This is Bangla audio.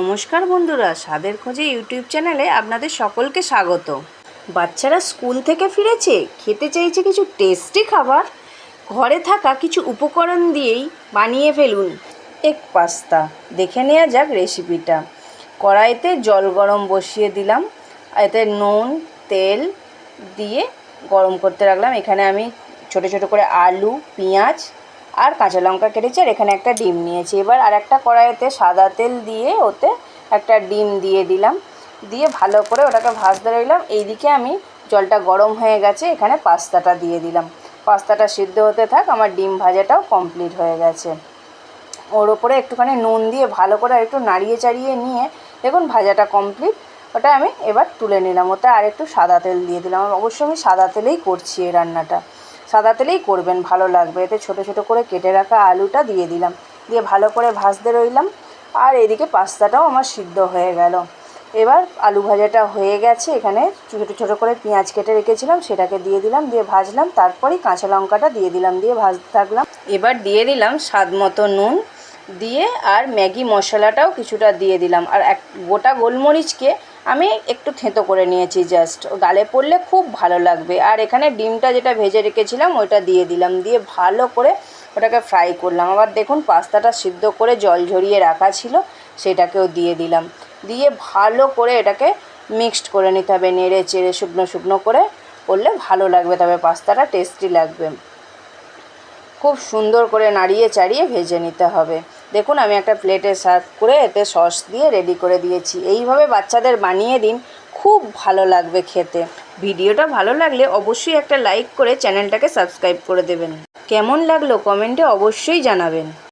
নমস্কার বন্ধুরা, স্বাদের খোঁজে ইউটিউব চ্যানেলে আপনাদের সকলকে স্বাগত। বাচ্চারা স্কুল থেকে ফিরেছে, খেতে চাইছে কিছু টেস্টি খাবার, ঘরে থাকা কিছু উপকরণ দিয়েই বানিয়ে ফেলুন। এক পাস্তা, দেখে নেওয়া যাক রেসিপিটা। কড়াইতে জল গরম বসিয়ে দিলাম, এতে নুন, তেল দিয়ে গরম করতে রাখলাম। এখানে আমি ছোট ছোট করে আলু, পেঁয়াজ আর কাঁচা লঙ্কা কেটেছি, আর এখানে একটা ডিম নিয়েছি। এবার আর একটা কড়াইতে সাদা তেল দিয়ে ওতে একটা ডিম দিয়ে দিলাম। দিয়ে ভালো করে ওটাকে ভাজতে রইলাম। এইদিকে আমি জলটা গরম হয়ে গেছে, এখানে পাস্তাটা দিয়ে দিলাম। পাস্তাটা সিদ্ধ হতে থাক, আমার ডিম ভাজাটাও কমপ্লিট হয়ে গেছে। ওর ওপরে একটুখানি নুন দিয়ে ভালো করে একটু নাড়িয়ে চাড়িয়ে নিয়ে, দেখুন ভাজাটা কমপ্লিট, ওটা আমি এবার তুলে নিলাম। ওটা আর একটু সাদা তেল দিয়ে দিলাম। অবশ্যই আমি সাদা তেলেই করছি এই রান্নাটা। সাদা তেলেই করবেন, ভালো লাগবে। এতে ছোটো ছোটো করে কেটে রাখা আলুটা দিয়ে দিলাম। দিয়ে ভালো করে ভাজতে রইলাম। আর এদিকে পাস্তাটাও আমার সিদ্ধ হয়ে গেল। এবার আলু ভাজাটা হয়ে গেছে। এখানে ছোটো ছোটো করে পেঁয়াজ কেটে রেখেছিলাম, সেটাকে দিয়ে দিলাম, দিয়ে ভাজলাম। তারপরেই কাঁচা লঙ্কাটা দিয়ে দিলাম, দিয়ে ভাজতে থাকলাম। এবার দিয়ে দিলাম স্বাদ মতো নুন। দিয়ে আর ম্যাগি মশলাটাও কিছুটা দিয়ে দিলাম। আর এক গোটা গোলমরিচকে আমি একটু থেঁতো করে নিয়েছি জাস্ট গালে পড়লে খুব ভালো লাগবে। আর এখানে ডিমটা যেটা ভেজে রেখেছিলাম ওইটা দিয়ে দিলাম। দিয়ে ভালো করে ওটাকে ফ্রাই করলাম। আবার দেখুন, পাস্তাটা সিদ্ধ করে জল ঝরিয়ে রাখা ছিল, সেটাকেও দিয়ে দিলাম। দিয়ে ভালো করে এটাকে মিক্সড করে নিতে হবে। নেড়ে চেড়ে শুকনো শুকনো করে করলে ভালো লাগবে তবে পাস্তাটা টেস্টি লাগবে। খুব সুন্দর করে নাড়িয়ে চাড়িয়ে ভেজে নিতে হবে। দেখুন, আমি একটা প্লেটে সার্ভ করে এতে সস দিয়ে রেডি করে দিয়েছি। এইভাবে বাচ্চাদের বানিয়ে দিন, খুব ভালো লাগবে খেতে। ভিডিওটা ভালো লাগলে অবশ্যই একটা লাইক করে চ্যানেলটাকে সাবস্ক্রাইব করে দেবেন। কেমন লাগল কমেন্টে অবশ্যই জানাবেন।